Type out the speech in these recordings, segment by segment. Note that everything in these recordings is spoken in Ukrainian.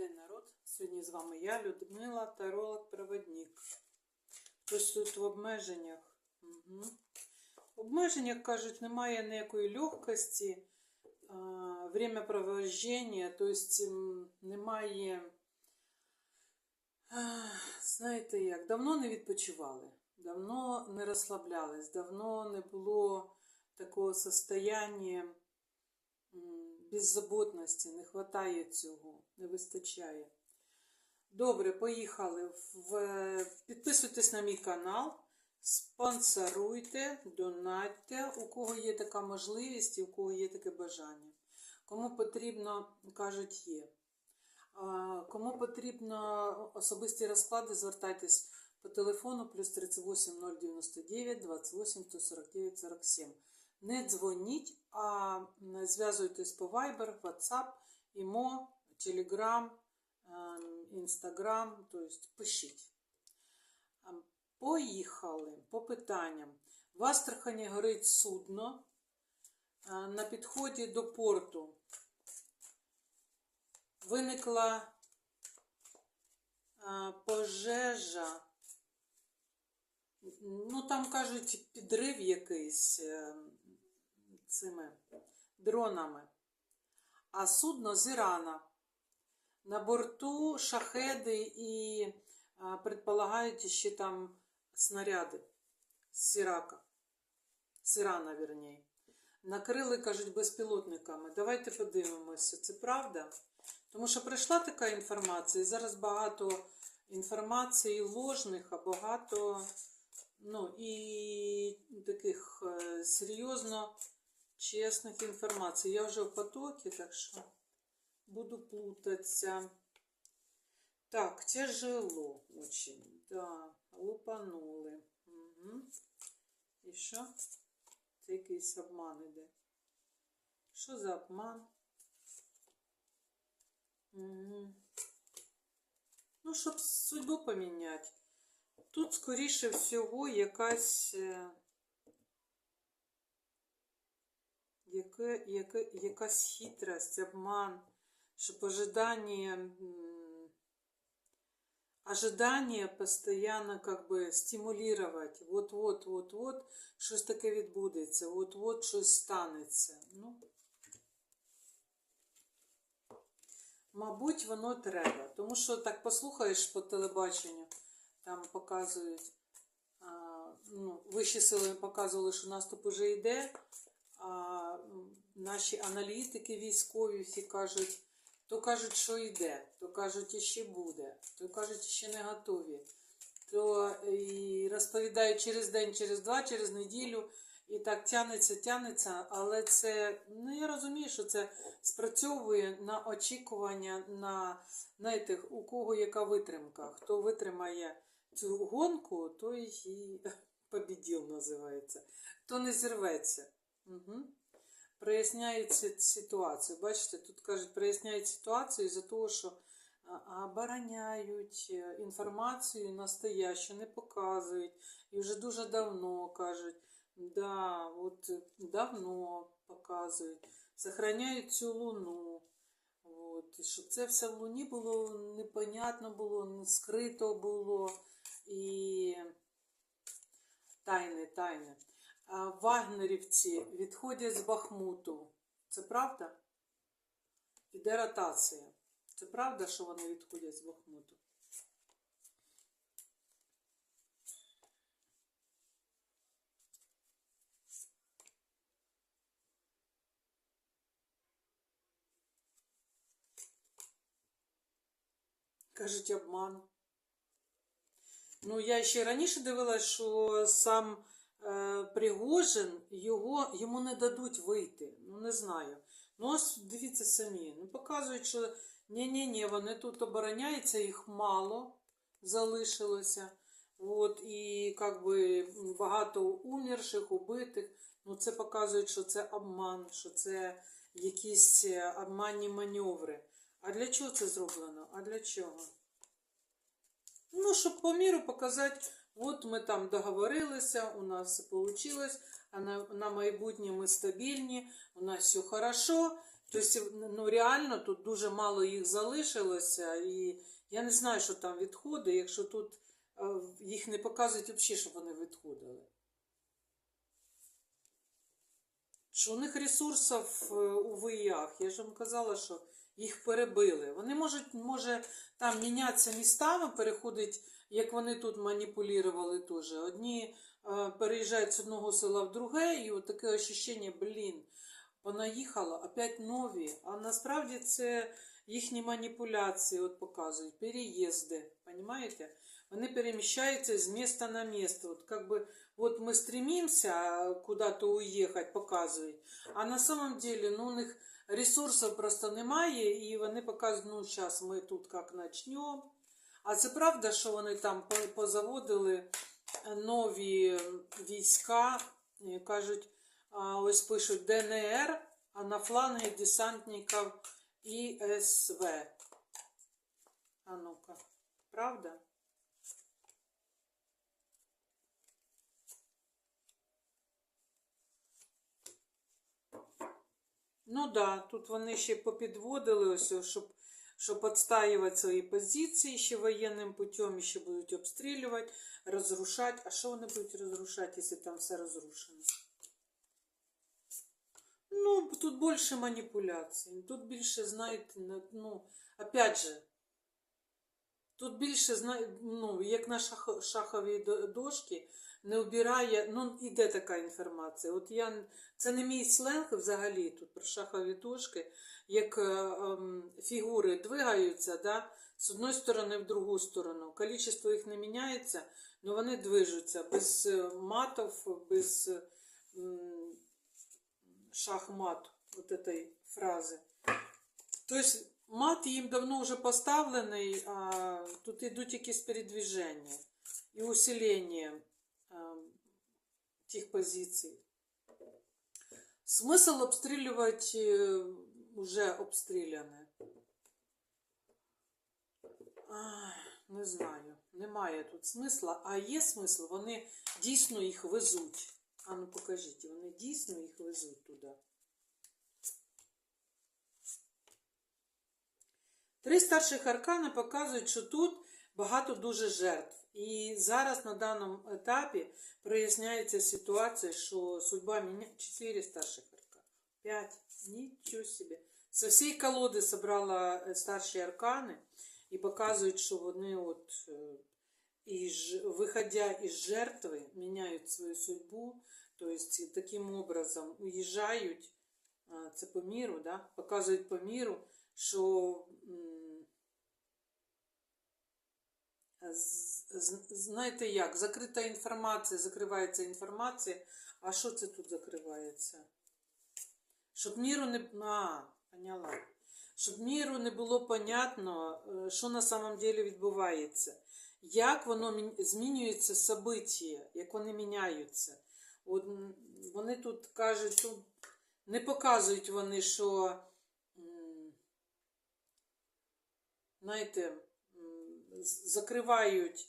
день, народ. Сьогодні з вами я, Людмила, таролог-проводник. Ось тут в обмеженнях. Угу. В обмеженнях, кажуть, немає ніякої легкості, время провождення, м, немає, знаєте як, давно не відпочивали, давно не розслаблялись, давно не було такого состояння м, беззаботності, не вистачає цього, не вистачає. Добре, поїхали. В... Підписуйтесь на мій канал, спонсоруйте, донатьте, у кого є така можливість і у кого є таке бажання. Кому потрібно, кажуть, є. Кому потрібно особисті розклади, звертайтесь по телефону плюс 38 099 28 149 47. Не дзвоніть, а зв'язуйтесь по Viber, WhatsApp, ІМО, Telegram, ем, Instagram, тобто пишіть. Ем, Поїхали по питанням. В Астрахані горить судно. Е, На підході до порту виникла е, пожежа. Ну, там кажуть, підрив якийсь е, цими дронами. А судно з Ірана. На борту шахеди і предполагають ще там снаряди з Ірака. З Ірана, вірніше. Накрили, кажуть, безпілотниками. Давайте подивимося, це правда? Тому що прийшла така інформація, і зараз багато інформації ложних, а багато ну, і таких е, серйозно чесних інформацій. Я вже в потокі, так що буду плутаться. Так, тяжело очень. Да, лупанули. Угу. І що? Це якийсь обман іде. Що за обман? Угу. Ну, щоб судьбу поміняти. Тут, скоріше всього, якась. е, яке, яке, якась хитрость, обман, щоб ожидание, м, ожидание постоянно как бы стимулировать. Вот-вот, вот-вот, щось таке відбудеться, от-от щось станеться. Ну, мабуть, воно треба. Тому що так послухаєш по телебаченню, там показують, а, ну, вищі сили показували, що наступ уже йде, а наші аналітики військові всі кажуть, то кажуть, що йде, то кажуть, іще буде, то кажуть, ще не готові. То і розповідають через день, через два, через неділю, і так тянеться, тянеться, але це, ну я розумію, що це спрацьовує на очікування, на знаєте, у кого яка витримка. Хто витримає цю гонку, той і побіділ називається. Хто не зірветься. Угу. Проясняють ці- ситуацію. Бачите, тут кажуть, проясняють ситуацію із-за того, що обороняють інформацію настоящу, не показують. І вже дуже давно кажуть, да, от е, давно показують, сохраняють цю луну. От, щоб це все в луні було непонятно було, не скрито було. І тайне, тайне. А Вагнерівці відходять з Бахмуту. Це правда? Іде ротація. Це правда, що вони відходять з Бахмуту? Кажуть, обман. Ну, я ще раніше дивилась, що сам е, Пригожин його, йому не дадуть вийти. Ну, не знаю. Ну, ось дивіться самі. Ну, показують, що ні-ні-ні, вони тут обороняються, їх мало залишилося. От, і как би, багато умерших, убитих. Ну, це показує, що це обман, що це якісь е, обманні маневри. А для чого це зроблено? А для чого? Ну, щоб по міру показати, от ми там договорилися, у нас все вийшло, а на, на майбутнє ми стабільні, у нас все хорошо, Тобто, ну реально тут дуже мало їх залишилося, і я не знаю, що там відходи, якщо тут е, їх не показують взагалі, щоб вони відходили. Що у них ресурсів е, у виях. Я ж вам казала, що їх перебили. Вони можуть, може там мінятися містами, переходить, як вони тут маніпулювали теж. Одні е, переїжджають з одного села в друге, і от таке ощущення, блін, вона їхала, опять нові. А насправді це їхні маніпуляції от показують, переїзди, понимаете? Вони переміщаються з міста на місто. От как бы вот мы стремимся куда-то уехать, показують. А на самом деле, ну, у них ресурсів просто немає, і вони показують, ну, зараз ми тут як начнемо. А це правда, що вони там позаводили нові війська, кажуть, ось пишуть ДНР, а на флангі десантників ІСВ. А ну-ка, правда? Ну да, тут вони ще попідводили, ось, щоб, щоб відстаювати свої позиції ще воєнним путем, ще будуть обстрілювати, розрушати. А що вони будуть розрушати, якщо там все розрушено? Ну, тут більше маніпуляцій. Тут більше, знаєте, ну, опять же, тут більше, ну, як на шах, шаховій дошці, не обирає, ну, іде така інформація. От я, це не мій сленг взагалі тут про шахові дошки, як е, ем, фігури двигаються, да, з одної сторони в другу сторону. Количество їх не міняється, але вони движуться без е, матов, без е, шахмат вот этой фрази. Тобто мат їм давно вже поставлений, а тут йдуть якісь передвіження і усилення а, тих позицій. Смисл обстрілювати е, уже обстріляне. Ай, Не знаю, немає тут смисла, а є смисл, вони дійсно їх везуть. А ну покажіть, вони дійсно їх везуть туди. Три старших аркани показують, що тут багато дуже жертв. І зараз на даному етапі проясняється ситуація, що судьба міняє. Чотири старших аркани. П'ять. Нічого собі. Со всієї колоди собрала е, старші аркани і показують, що вони от е, із, виходя із жертви, міняють свою судьбу, тобто таким образом уїжджають, це по міру, да? показують по міру, що знаєте як, закрита інформація, закривається інформація, а що це тут закривається? Щоб міру не. А, поняла. Щоб міру не було понятно, е, що на самом деле відбувається. Як воно змінюється события, як вони міняються. От, вони тут кажуть, тут не показують вони, що, знаєте, закривають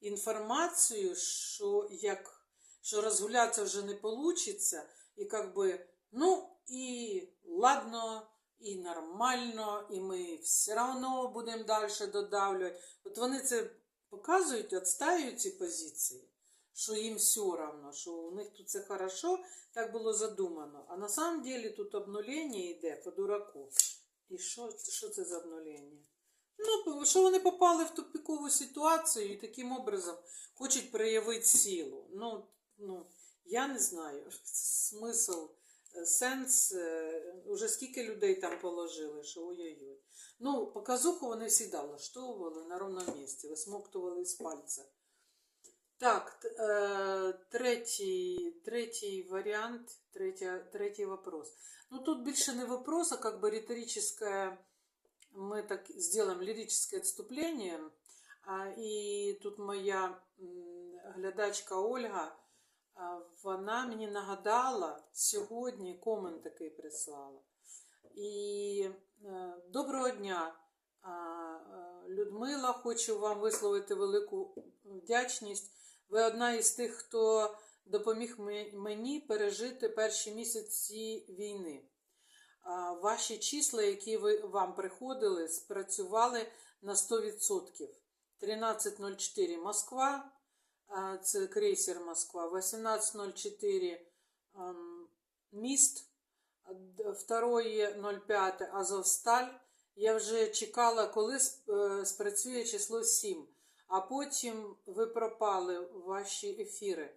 інформацію, що як що розгулятися вже не вийде, і как би, ну і ладно, і нормально, і ми все одно будемо далі додавлювати. От вони це показують, відстають ці позиції, що їм все одно, що у них тут все хорошо, так було задумано. А на самом деле тут обнулення йде по дураку. І що, що це за обнулення? Ну, що вони попали в тупикову ситуацію і таким образом хочуть проявити силу. Ну, ну я не знаю. Смисл, е, сенс, е, уже скільки людей там положили, що ой-ой-ой. Ну, показуху вони завжди влаштовували на ровному місці, висмоктували з пальця. Так, е, третій, третій варіант, третя, третій вопрос. Ну, тут більше не вопрос, а как бы риторическое, мы так сделаем лирическое отступление. І тут моя глядачка Ольга, вона мені нагадала сьогодні комент такий прислала. І е, доброго дня, е, Людмила. Хочу вам висловити велику вдячність. Ви одна із тих, хто допоміг мені пережити перші місяці війни. Ваші числа, які ви, вам приходили, спрацювали на 100%. 13.04 Москва, це крейсер Москва, 18.04 ем, міст, 2.05 Азовсталь. Я вже чекала, коли е, спрацює число 7, а потім ви пропали ваші ефіри.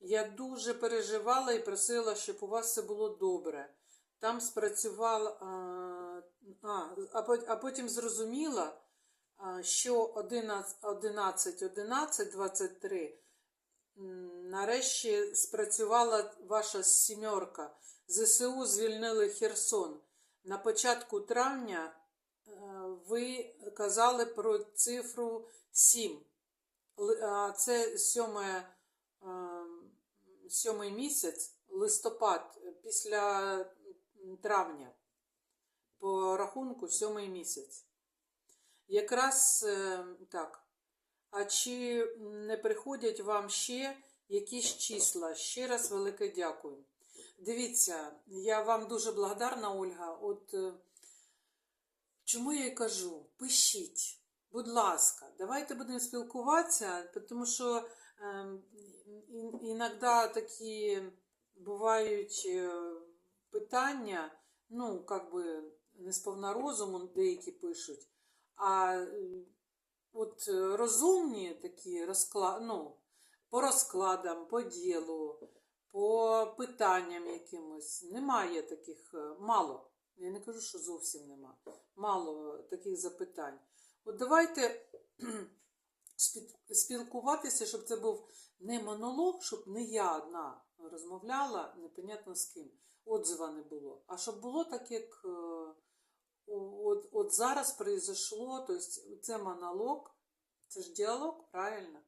Я дуже переживала і просила, щоб у вас все було добре. Там спрацювала, а, а, потім зрозуміла, що 11, 11, 11, 23 нарешті спрацювала ваша сімерка. ЗСУ звільнили Херсон. На початку травня е, ви казали про цифру 7. А Це сьоме, е, сьомий місяць, листопад, після травня. По рахунку сьомий місяць. Якраз е, так. А чи не приходять вам ще якісь числа? Ще раз велике дякую. Дивіться, я вам дуже благодарна, Ольга. От е, чому я й кажу? Пишіть, будь ласка, давайте будемо спілкуватися, тому що е, іноді такі бувають е, питання, ну, як би не сповна розуму деякі пишуть, а е, от е, розумні такі розклад, ну, по розкладам, по ділу, по питанням якимось. Немає таких е, мало. Я не кажу, що зовсім нема. Мало таких запитань. От давайте спілкуватися, щоб це був не монолог, щоб не я одна розмовляла, непонятно з ким. Отзива не було. А щоб було так, як е, от, от зараз произошло, тобто це монолог, це ж діалог, правильно?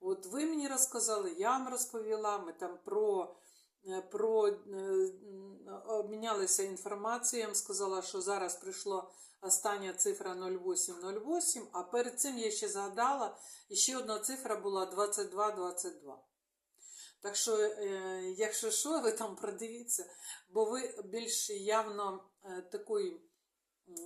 От ви мені розказали, я вам розповіла, ми там про, е, про е, обмінялися інформацією, я вам сказала, що зараз прийшла остання цифра 0808, а перед цим я ще згадала, і ще одна цифра була 2222. Так що, е, якщо що, ви там продивіться, бо ви більш явно е, такої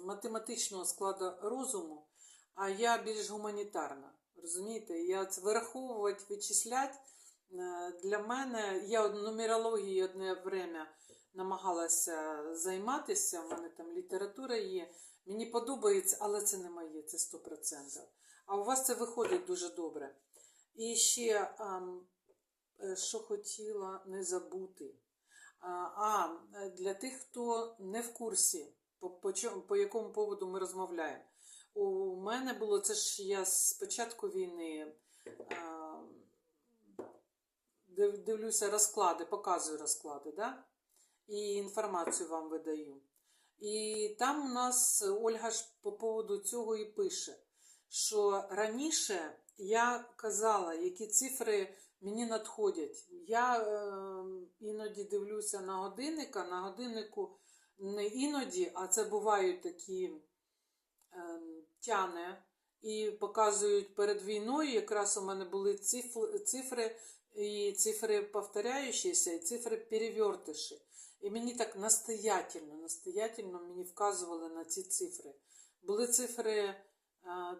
математичного складу розуму, а я більш гуманітарна. Розумієте, я це вираховувати, вичислять. е, Для мене я нумерологією одне время намагалася займатися. У мене там література є. Мені подобається, але це не моє, це 100%. А у вас це виходить дуже добре. І ще, що хотіла не забути. А, е, для тих, хто не в курсі, по, по, по якому поводу ми розмовляємо. У мене було це ж я з початку війни дивлюся розклади, показую розклади, да? і інформацію вам видаю. І там у нас Ольга ж по поводу цього і пише, що раніше я казала, які цифри мені надходять. Я е, іноді дивлюся на годинника, на годиннику не іноді, а це бувають такі ем, тяне і показують перед війною. Якраз у мене були цифри, цифри і цифри повторяючіся, і цифри перевертиші. І мені так настоятельно, настоятельно мені вказували на ці цифри. Були цифри е,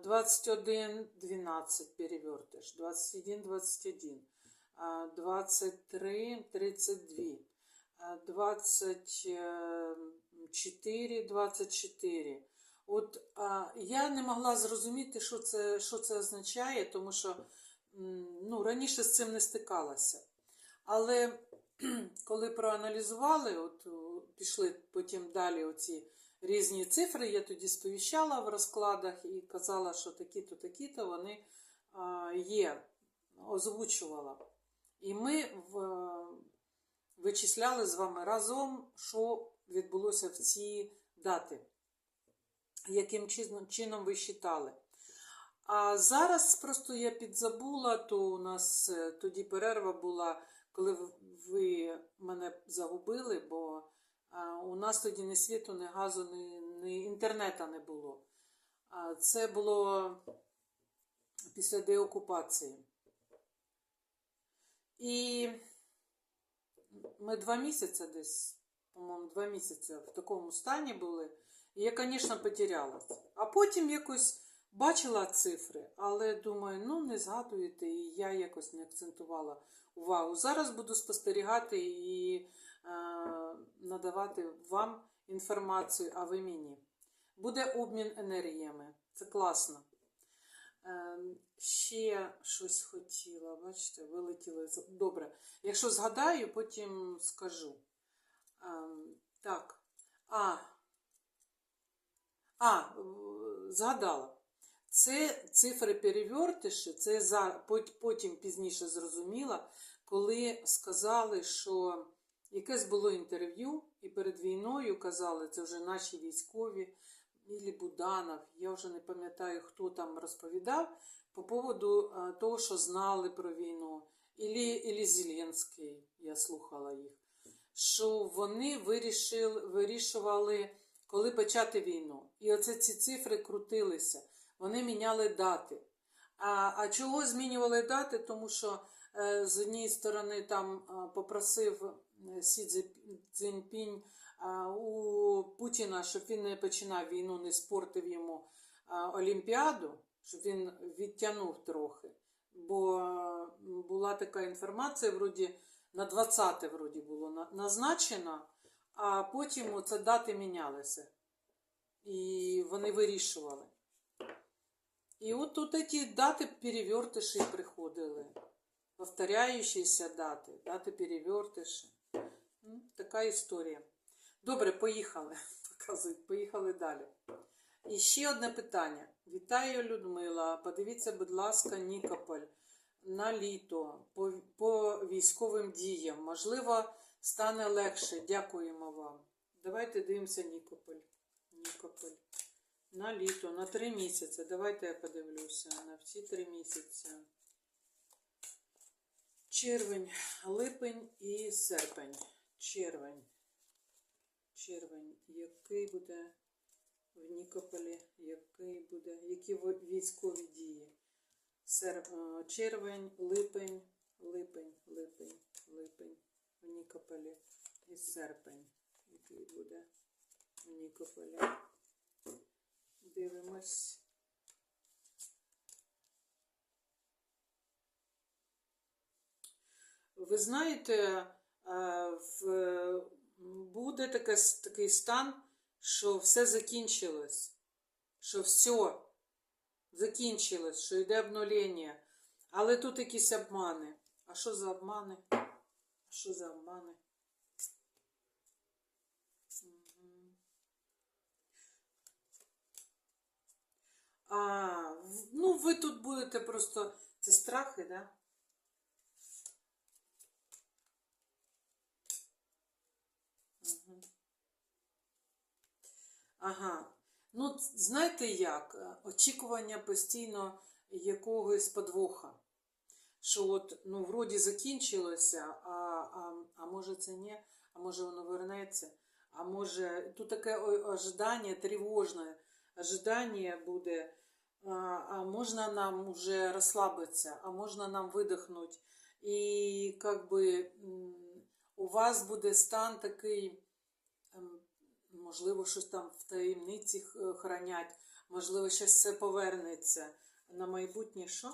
21, 12 перевертиш, 21, 21, е, 23, 32, е, 24, 24. От я не могла зрозуміти, що це, що це означає, тому що ну, раніше з цим не стикалася. Але коли проаналізували, от пішли потім далі оці різні цифри, я тоді сповіщала в розкладах і казала, що такі-то, такі-то вони є, озвучувала. І ми вичисляли з вами разом, що відбулося в ці дати яким чином, ви считали. А зараз просто я підзабула, то у нас е, тоді перерва була, коли ви мене загубили, бо у нас тоді ні світу, ні газу, ні, ні інтернету не було. Це було після деокупації. І ми два місяці десь, по-моєму, два місяці в такому стані були. І я, звісно, потерялася. А потім якось бачила цифри, але думаю, ну не згадуєте, і я якось не акцентувала увагу. Зараз буду спостерігати і е, надавати вам інформацію, а ви мені. Буде обмін енергіями. Це класно. Е, ще щось хотіла, бачите, вилетіло. Добре. Якщо згадаю, потім скажу. Ем, так. А. А, згадала. Це цифри перевертиші, це за, потім пізніше зрозуміла, коли сказали, що якесь було інтерв'ю, і перед війною казали, це вже наші військові, Ілі Буданов, я вже не пам'ятаю, хто там розповідав по поводу е, того, що знали про війну. Ілі, Ілі Зеленський, я слухала їх, що вони вирішили, вирішували, коли почати війну. І оце ці цифри крутилися, вони міняли дати. А, а чого змінювали дати? Тому що е, з однієї сторони там е, попросив е, Сі Цзі- Цзіньпінь е, у Путіна, щоб він не починав війну, не спортив йому е, Олімпіаду, щоб він відтягнув трохи. Бо е, була така інформація, вроді на 20 вроді було на- назначено, а потім це дати мінялися. І вони вирішували. І от тут ці дати перевертиші приходили. Повторяючіся дати, дати перевертиші. М, Така історія. Добре, поїхали. Показують, поїхали далі. І ще одне питання. Вітаю, Людмила. Подивіться, будь ласка, Нікополь на літо по, по військовим діям. Можливо, стане легше. Дякуємо вам. Давайте дивимося Нікополь. Нікополь. На літо, на три місяці. Давайте я подивлюся. На всі три місяці. Червень, липень і серпень. Червень. Червень. Який буде в Нікополі? Який буде? Які військові дії? Сер... е, Червень, липень, липень, липень, липень в Нікополі і серпень. Який буде в Нікополі? Дивимось. Ви знаєте, е, буде таке, такий стан, що все закінчилось, що все закінчилось, що йде обнулення. Але тут якісь обмани. А що за обмани? А що за обмани? А, ну ви тут будете просто. Це страхи, да? Мгм. Ага. Ну, знаєте як? Е, Очікування постійно якогось подвоха. Що от, ну, вроді закінчилося, а, а, а може це ні, а може воно вернеться, а може тут таке ожидання тривожне, ожидання буде, а, можна нам уже розслабитися, а можна нам видихнути. І как би у вас буде стан такий, можливо, щось там в таємниці хранять, можливо, щось все повернеться на майбутнє що?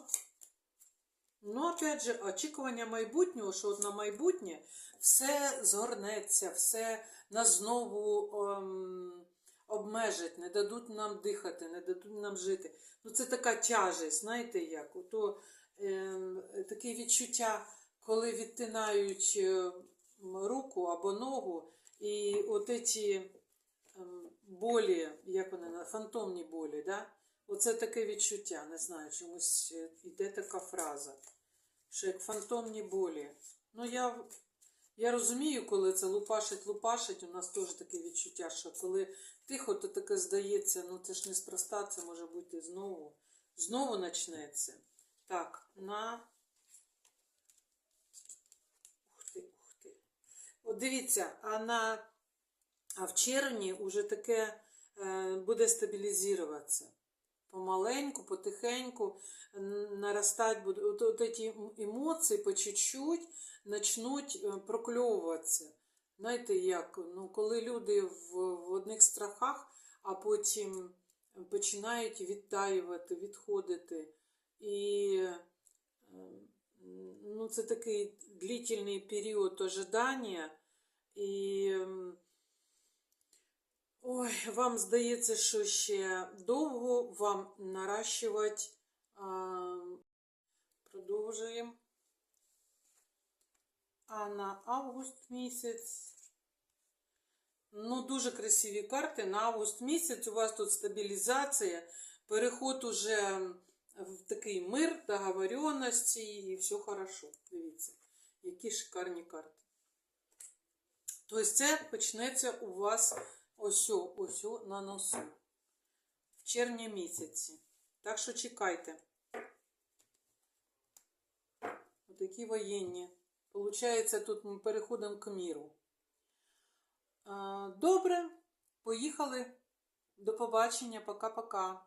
Ну, опять же, очікування майбутнього, що от на майбутнє все згорнеться, все нас знову ем, обмежать, не дадуть нам дихати, не дадуть нам жити. Ну, це така тяжесть, знаєте як? Ото ем, таке відчуття, коли відтинають е, руку або ногу, і от ці ем, болі, як вони, фантомні болі, да? Оце таке відчуття, не знаю, чомусь е, йде така фраза, що як фантомні болі. Ну, я, я розумію, коли це лупашить, лупашить, у нас теж таке відчуття, що коли тихо, то таке здається, ну це ж неспроста, це може бути знову. Знову почнеться. Так, на. Ух ти, ух ти. От дивіться, а на а в червні вже таке е, буде стабілізуватися. Помаленьку, потихеньку н- наростать буде. От, от ці емоції по чуть-чуть почнуть е, прокльовуватися. Знаєте, як, ну, коли люди в, в одних страхах, а потім починають відтаювати, відходити. І е, ну, це такий длительний період ожидання. І ем, ой, вам здається, що ще довго вам наращувати. А, продовжуємо. А на август місяць. Ну, дуже красиві карти. На август місяць у вас тут стабілізація, переход уже в такий мир, договоренності і все хорошо. Дивіться, які шикарні карти. Тобто це почнеться у вас ось ось на носу. В червні місяці. Так що чекайте. Отакі воєнні. Получається, тут ми переходимо к міру. Добре, поїхали. До побачення, пока-пока.